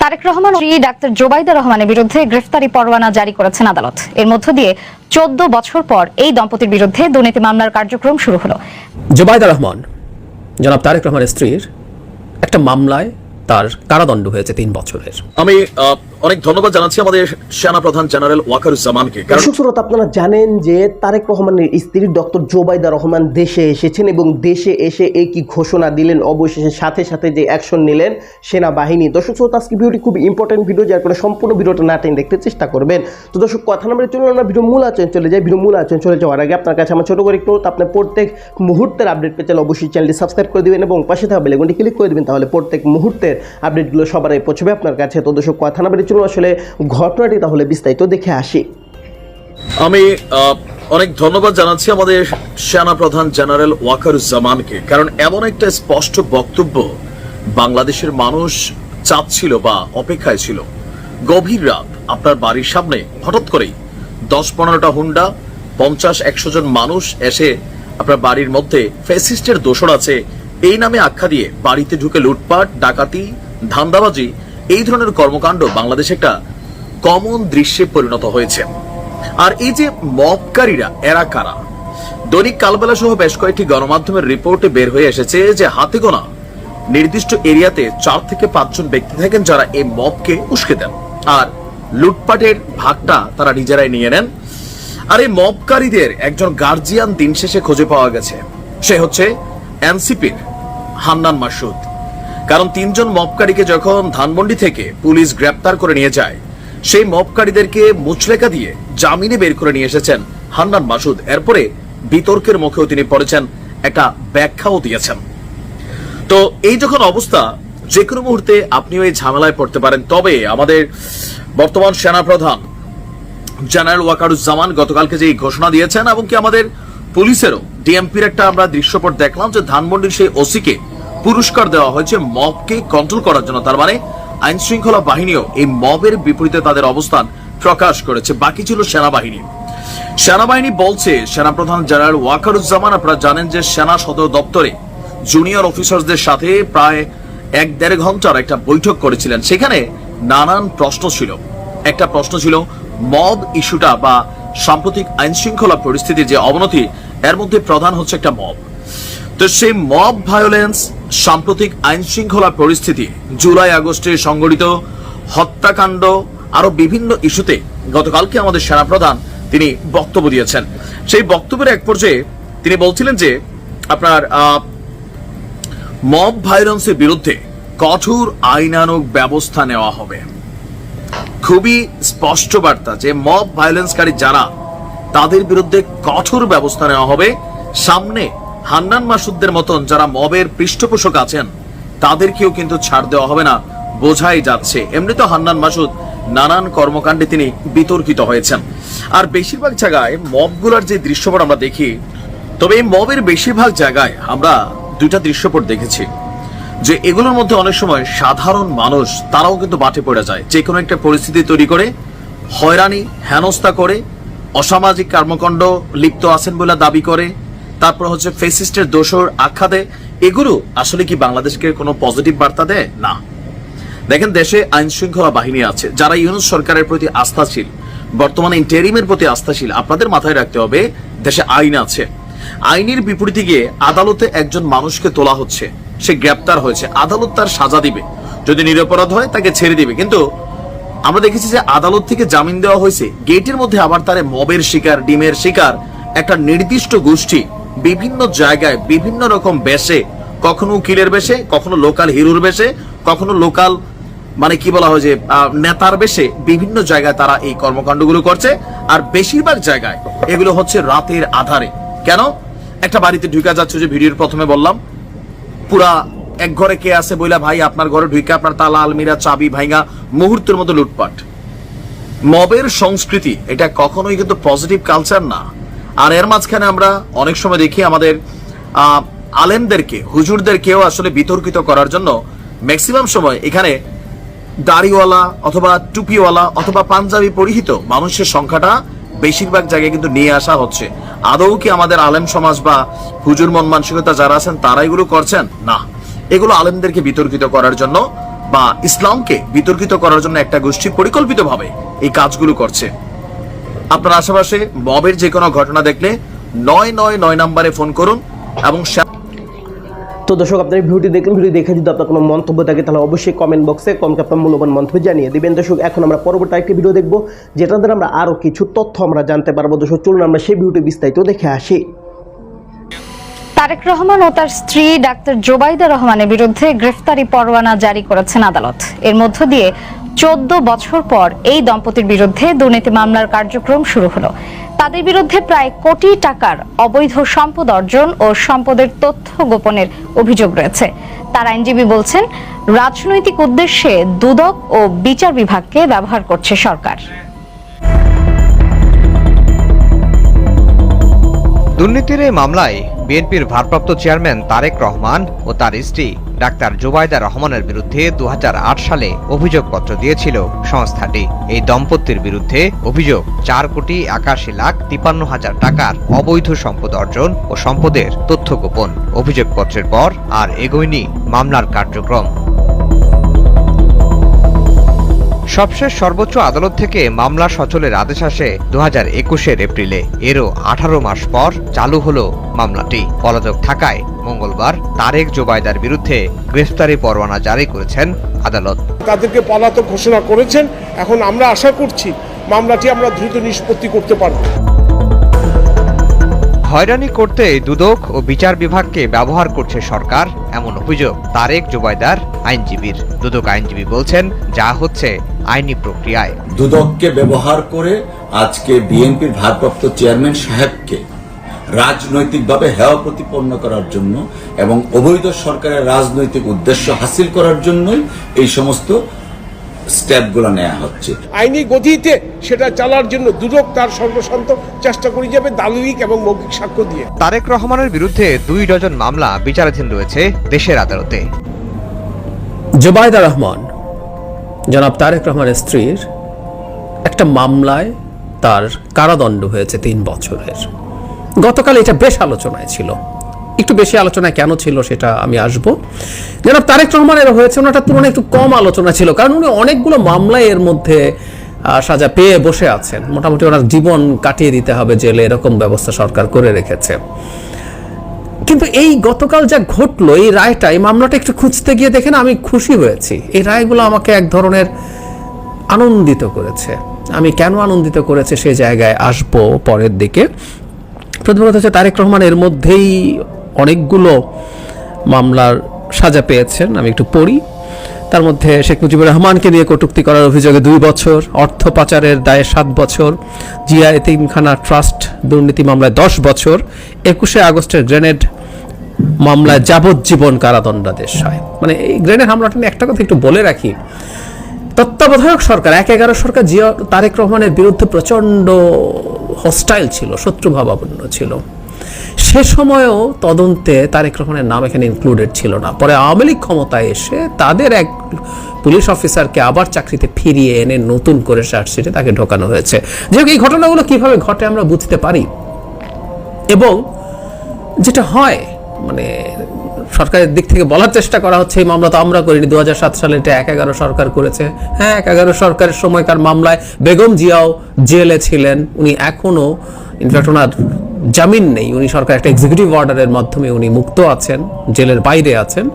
তারেক রহমান ও ডাক্তার জোবাইদা রহমানের বিরুদ্ধে গ্রেফতারি পরোয়ানা জারি করেছেন আদালত। এর মধ্য দিয়ে চোদ্দ বছর পর এই দম্পতির বিরুদ্ধে দুর্নীতি মামলার কার্যক্রম শুরু হলো। জোবাইদা রহমান, জনাব তারেক রহমানের স্ত্রীর একটা মামলায় তার কারাদণ্ড হয়েছে তিন বছরের। আমি অনেক ধন্যবাদ জানাচ্ছি আমাদের সেনা প্রধান জেনারেল ওয়াকারুজ্জামানকে। কারণ দর্শক শ্রোতা আপনারা জানেন যে তারেক রহমানের স্ত্রী ডক্টর জোবাইদা রহমান দেশে এসেছেন এবং দেশে এসে এই কি ঘোষণা দিলেন। অবশেষে সাথে সাথে যে অ্যাকশন নিলেন সেনাবাহিনী। দর্শক শ্রোতা আজকে ভিডিওটি খুব ইম্পর্টেন্ট ভিডিও যার কারণে সম্পূর্ণ ভিডিওটা না টেনে দেখতে চেষ্টা করবেন। তো দর্শক কথা নাম্বারে চলুন আমরা ভিডিও মূল আচরণ চলে যাই। ভিডিও মূল আচরণ চলে যাওয়ার আগে আপনার কাছে আমার ছোটো করে একটু আপনার প্রত্যেক মুহূর্তের আপডেট পেতে অবশ্যই চ্যানেলটি সাবস্ক্রাইব করে দিবেন এবং পাশে থাকা বেলেগুনটি ক্লিক করে দিবেন তাহলে প্রত্যেক মুহূর্তের আপডেটগুলো সবার পৌঁছবে। আপনার কাছে তো দর্শক কথা নাম্বারে চলুন আসলে ঘটনাটি তাহলে বিস্তারিত দেখে আসি। আমি অনেক ধন্যবাদ জানাচ্ছি আমাদের সেনা প্রধান জেনারেল ওয়াকারুজ্জামানকে। কারণ এমন একটা স্পষ্ট বক্তব্য বাংলাদেশের মানুষ চাচ্ছিল বা অপেক্ষায় ছিল। গভীর রাত আপনার বাড়ির সামনে হঠাৎ করেই দশ পনেরোটা হুন্ডা পঞ্চাশ একশো জন মানুষ এসে আপনার বাড়ির মধ্যে ফেসিস্টের দোষর আছে এই নামে আখ্যা দিয়ে বাড়িতে ঢুকে লুটপাট, ডাকাতি, ধান্দাবাজি এই ধরনের কর্মকাণ্ড বাংলাদেশে একটা কমন দৃশ্যে পরিণত হয়েছে। আর এই যে মবকারীরা এরা কারা? দৈনিক কালবেলা সহ বেশ কয়েকটি গণমাধ্যমের রিপোর্টে বের হয়ে এসেছে যে হাতে গোনা নির্দিষ্ট এরিয়াতে চার থেকে পাঁচজন ব্যক্তি থাকেন যারা এই মবকে উস্কে দেন। আর লুটপাটের ভাগটা তারা নিজেরাই নিয়ে নেন। আর এই মবকারীদের একজন গার্জিয়ান দিন শেষে খুঁজে পাওয়া গেছে। সে হচ্ছে এনসিপির হান্নান মাসুদ। কারণ তিনজন মবকারীকে যখন ধানমন্ডি থেকে পুলিশ গ্রেপ্তার করে নিয়ে যায়, সেই মবকারীদেরকে মুচলেকা দিয়ে জামিনে বের করে নিয়ে এসেছেন হান্নান মাসুদ। এরপরে বিতর্কের মুখেও তিনি পড়েছেন, একটা ব্যাখ্যাও দিয়েছেন। তো এই যখন অবস্থা যে কোনো মুহূর্তে আপনিও এই ঝামেলায় পড়তে পারেন। তবে আমাদের বর্তমান সেনা প্রধান জেনারেল ওয়াকারুজ্জামান গতকালকে যে ঘোষণা দিয়েছেন, এবং কি আমাদের পুলিশেরও, ডিএমপির একটা আমরা দৃশ্যপট দেখলাম যে ধানমন্ডির সেই ওসিকে পুরস্কার দেওয়া হয়েছে মবকে কন্ট্রোল করার জন্য। তার মানে আইন শৃঙ্খলা বাহিনীও এই মবের বিপরীতে তাদের অবস্থান প্রকাশ করেছে। বাকি ছিল সেনাবাহিনী। সেনাবাহিনী বলছে, সেনাপ্রধান জেনারেল ওয়াকারুজ্জামান, আপনারা জানেন যে সেনা সদর দপ্তরে জুনিয়র অফিসারদের সাথে প্রায় এক দেড় ঘণ্টার একটা বৈঠক করেছিলেন। সেখানে নানান প্রশ্ন ছিল। একটা প্রশ্ন ছিল, মব ইস্যুটা বা সাম্প্রতিক আইন শৃঙ্খলা পরিস্থিতির যে অবনতি, এর মধ্যে প্রধান হচ্ছে একটা মব। তো সেই মব ভায়োলেন্স সাম্প্রতিক আইন শৃঙ্খলা পরিস্থিতি জুলাই আগস্টে সংগঠিত হত্যাকাণ্ড আরও বিভিন্ন ইস্যুতে গতকালকে আমাদের সেনাপ্রধান তিনি বক্তব্য দিয়েছেন। সেই বক্তব্যের এক পর্যায়ে তিনি বলছিলেন যে, আপনার মব ভায়োলেন্সের বিরুদ্ধে কঠোর আইনানুগ ব্যবস্থা নেওয়া হবে। খুবই স্পষ্ট বার্তা যে, মব ভায়োলেন্সকারী যারা, তাদের বিরুদ্ধে কঠোর ব্যবস্থা নেওয়া হবে। সামনে হান্নান মাসুদদের মতন যারা মবের পৃষ্ঠপোষক আছেন, তাদেরকেও কিন্তু ছাড় দেওয়া হবে না, বোঝাই যাচ্ছে। এমনি তো হান্নান মাসুদ নানান কর্মকাণ্ডে তিনি বিতর্কিত হয়েছেন। আর বেশিরভাগ জায়গায় মবগুলার যে দৃশ্যপট আমরা দেখি, তবে এই মবের বেশিরভাগ জায়গায় আমরা দুইটা দৃশ্যপট দেখেছি, যে এগুলোর মধ্যে অনেক সময় সাধারণ মানুষ, তারাও কিন্তু বাটে পড়ে যায়। যে কোনো একটা পরিস্থিতি তৈরি করে, হয়রানি, হেনস্থা করে, অসামাজিক কর্মকাণ্ড লিপ্ত আছেন বলে দাবি করে তারপর হচ্ছে ফেসিস্টের দোষর আখ্যা দেয়। এগুলো আসলে কি বাংলাদেশকে কোনো পজিটিভ বার্তা দেয়? না। দেখেন, দেশে আইন শৃঙ্খলা বাহিনী আছে, যারা ইউনুস সরকারের প্রতি আস্থাশীল। বর্তমানে ইন্টেরিমের প্রতি আস্থাশীল। আপনাদের মাথায় রাখতে হবে, দেশে আইন আছে। আইনের বিপরীতে গিয়ে আদালতে একজন মানুষকে তোলা হচ্ছে। সে গ্রেপ্তার হয়েছে। আদালত তার সাজা দিবে। যদি নিরপরাধ হয়, তাকে ছেড়ে দিবে। কিন্তু আমরা দেখেছি যে আদালত থেকে জামিন দেওয়া হয়েছে। গেটের মধ্যে আবার তারে মবের শিকার, ডিমের শিকার, একটা নির্দিষ্ট গোষ্ঠী বিভিন্ন জায়গায় বিভিন্ন রকম বেশে, কখনো উকিলের বেশে, কখনো লোকাল হিরোর বেশে, কখনো লোকাল মানে কি বলা হয় যে নেতার বেশে বিভিন্ন জায়গায় তারা এই কর্মকাণ্ডগুলো করছে। আর বেশিরভাগ জায়গায় এগুলো হচ্ছে রাতের আধারে। কেন? একটা বাড়িতে ঢুকা যাচ্ছে যে ভিডিওর প্রথমে বললাম। পুরা এক ঘরে কে আছে বইলা, ভাই, আপনার ঘরে ঢুকে আপনার তালা, আলমিরা, চাবি ভাইঙ্গা মুহূর্তের মতো লুটপাট। মবের সংস্কৃতি, এটা কখনোই কিন্তু পজিটিভ কালচার না। আর এর মাঝখানে আমরা অনেক সময় দেখি আমাদের আলেমদেরকে, হুজুরদেরকেও আসলে বিতর্কিত করার জন্য ম্যাক্সিমাম সময় এখানে দাড়িওয়ালা অথবা টুপিওয়ালা অথবা পাঞ্জাবি পরিহিত মানুষের সংখ্যাটা বেশিরভাগ জায়গায় কিন্তু নিয়ে আসা হচ্ছে। আদৌ কি আমাদের আলেম সমাজ বা হুজুর মন মানসিকতা যারা আছেন তারা এগুলো করছেন? না। এগুলো আলেমদেরকে বিতর্কিত করার জন্য বা ইসলামকে বিতর্কিত করার জন্য একটা গোষ্ঠী পরিকল্পিতভাবে এই কাজগুলো করছে। আপনার আশেপাশে মবের যে কোনো ঘটনা দেখলে নয় নয় নয় নম্বরে ফোন করুন এবং তো দর্শক আপনার ভিডিওটি দেখলেন ভিডিও দেখে যদি আপনার কোনো মন্তব্য থাকে তাহলে অবশ্যই কমেন্ট বক্সে কমকে আপনার মূল্যবান মন্তব্য জানিয়ে দিবেন। দর্শক এখন আমরা পরবর্তী একটি ভিডিও দেখব যেটা দ্বারা আমরা আরও কিছু তথ্য আমরা জানতে পারব। দর্শক চলুন আমরা সেই ভিডিওটি বিস্তারিত দেখে আসি। তারেক রহমান ও তার স্ত্রী ডাক্তার জোবাইদা রহমানের বিরুদ্ধে গ্রেফতারি পরোয়ানা জারি করেছেন আদালত। এর মধ্য দিয়ে চোদ্দ বছর পর এই দম্পতির বিরুদ্ধে দুর্নীতি মামলার কার্যক্রম শুরু হলো। তাদের বিরুদ্ধে প্রায় কোটি টাকার অবৈধ সম্পদ অর্জন ও সম্পদের তথ্য গোপনের অভিযোগ রয়েছে। তার আইনজীবী বলছেন, রাজনৈতিক উদ্দেশ্যে দুদক ও বিচার বিভাগকে ব্যবহার করছে সরকার। দুর্নীতির এই মামলায় বিএনপির ভারপ্রাপ্ত চেয়ারম্যান তারেক রহমান ও তার স্ত্রী ডাক্তার জুবাইদা রহমানের বিরুদ্ধে দু হাজার আট সালে অভিযোগপত্র দিয়েছিল সংস্থাটি। এই দম্পতির বিরুদ্ধে অভিযোগ, চার কোটি একাশি লাখ তিপান্ন হাজার টাকার অবৈধ সম্পদ অর্জন ও সম্পদের তথ্য গোপন। অভিযোগপত্রের পর আর এগোয়নি মামলার কার্যক্রম। সবশেষ সর্বোচ্চ আদালত থেকে মামলা সচলের আদেশ আসে দু হাজার একুশের এপ্রিলে। এরও আঠারো মাস পর চালু হলো মামলাটি। পলাতক থাকায় মঙ্গলবার তারেক জোবাইদার বিরুদ্ধে গ্রেফতারি পরোয়ানা জারি করেছেন আদালত। তাদেরকে পলাতক ঘোষণা করেছেন। এখন আমরা আশা করছি মামলাটি আমরা দ্রুত নিষ্পত্তি করতে পারব। হয়রানি করতে দুদক ও বিচার বিভাগকে ব্যবহার করছে সরকার এমন অভিযোগ তারেক জোবাইদার আইনজীবীর। দুদক আইনজীবী বলছেন যা হচ্ছে আইনি প্রক্রিয়ায়। দুদককে ব্যবহার করে আজকে বিএনপির ভারপ্রাপ্ত চেয়ারম্যান সাহেবকে রাজনৈতিকভাবে হেয় প্রতিপন্ন করার জন্য এবং অবৈধ সরকারের রাজনৈতিক উদ্দেশ্য হাসিল করার জন্যই এই সমস্ত স্টেপগুলো নেওয়া হচ্ছে। আইনি গতিতে সেটা চালার জন্য দুদক তার সর্বশান্ত চেষ্টা করে যাবে দালিলিক এবং মৌখিক সাক্ষ্য দিয়ে। তারেক রহমানের বিরুদ্ধে দুই ডজন মামলা বিচারাধীন রয়েছে দেশের আদালতে। জোবায়দা রহমান জনাব তারেক রহমানের স্ত্রীর একটা মামলায় তার কারাদণ্ড হয়েছে তিন বছরের। গতকাল এটা বেশ আলোচনায় ছিল। একটু বেশি আলোচনায় কেন ছিল সেটা আমি আসব। জনাব তারেক রহমানের হয়েছে, ওনাটার তুলনায় একটু কম আলোচনা ছিল, কারণ উনি অনেকগুলো মামলায় এর মধ্যে সাজা পেয়ে বসে আছেন। মোটামুটি ওনার জীবন কাটিয়ে দিতে হবে জেলে, এরকম ব্যবস্থা সরকার করে রেখেছে। কিন্তু এই গতকাল যা ঘটলো, এই রায়টা, এই মামলাটা একটু খুঁজতে গিয়ে দেখেন আমি খুশি হয়েছি। এই রায়গুলো আমাকে এক ধরনের আনন্দিত করেছে। আমি কেন আনন্দিত করেছে সেই জায়গায় আসব পরের দিকে। প্রথমত হচ্ছে তারেক রহমান এর মধ্যেই অনেকগুলো মামলার সাজা পেয়েছেন, আমি একটু পড়ি। তার মধ্যে শেখ মুজিবুর রহমানকে নিয়ে কটূক্তি করার অভিযোগে দুই বছর, অর্থ পাচারের দায়ে সাত বছর, জিয়া এতিমখানা ট্রাস্ট দুর্নীতি মামলায় দশ বছর, একুশে আগস্টের গ্রেনেড মামলায় যাবজ্জীবন কারাদণ্ডাদেশ হয়। মানে এই গ্রেনেড হামলাটা নিয়ে একটা কথা একটু বলে রাখি। তত্ত্বাবধায়ক সরকার, এক এগারো সরকার, জিয়া তারেক রহমানের বিরুদ্ধে প্রচণ্ড হস্টাইল ছিল, শত্রুভাবাপন্ন ছিল। সে সময়েও তদন্তে তারেক রহমানের নাম এখানে ইনক্লুডেড ছিল না। পরে আওয়ামী লীগ ক্ষমতায় এসে তাদের এক পুলিশ অফিসারকে আবার চাকরিতে ফিরিয়ে এনে নতুন করে চার্জশিটে তাকে ঢোকানো হয়েছে। যে এই ঘটনাগুলো কীভাবে ঘটে আমরা বুঝতে পারি। এবং যেটা হয় মানে সরকারের দিক থেকে বলার চেষ্টা করা হচ্ছে, এই মামলা তো আমরা করিনি। দু হাজার সাত সালে এটা এক এগারো সরকার করেছে। হ্যাঁ এক এগারো সরকারের সময়কার মামলায় বেগম জিয়াও জেলে ছিলেন। উনি এখনও ইনফ্যাক্ট ওনার জামিন নেই। উনি সরকার একটা এক্সিকিউটিভ অর্ডারের মাধ্যমে উনি মুক্ত আছেন, জেলের বাইরে আছেন।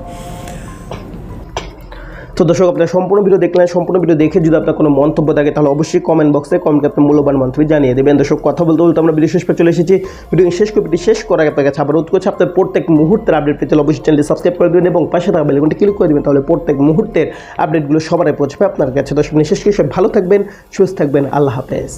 তো দর্শক, আপনার সম্পূর্ণ ভিডিও দেখলেন, সম্পূর্ণ ভিডিও দেখে যদি আপনার কোনো মন্তব্য থাকে, তাহলে অবশ্যই কমেন্ট বক্সে কমেন্টে আপনার মূল্যবান মন্তব্য জানিয়ে দেবেন। দর্শক, কথা বলতে বলতে আমরা ভিডিও শেষ করে চলে এসেছি। ভিডিও শেষ ভিডিও শেষ করার আপনার কাছে আবার উৎকোচ্ছে আপনার প্রত্যেক মুহূর্তের আপডেট পেতে অবশ্যই চ্যানেলটি সাবস্ক্রাইব করে দেবেন এবং পাশে থাকা বেলকনটি ক্লিক করে দেবেন, তাহলে প্রত্যেক মুহূর্তের আপডেটগুলো সবারই পৌঁছবে আপনার কাছে। দর্শক শেষ করে সব ভালো থাকবেন, সুস্থ থাকবেন, আল্লাহ হাফেজ।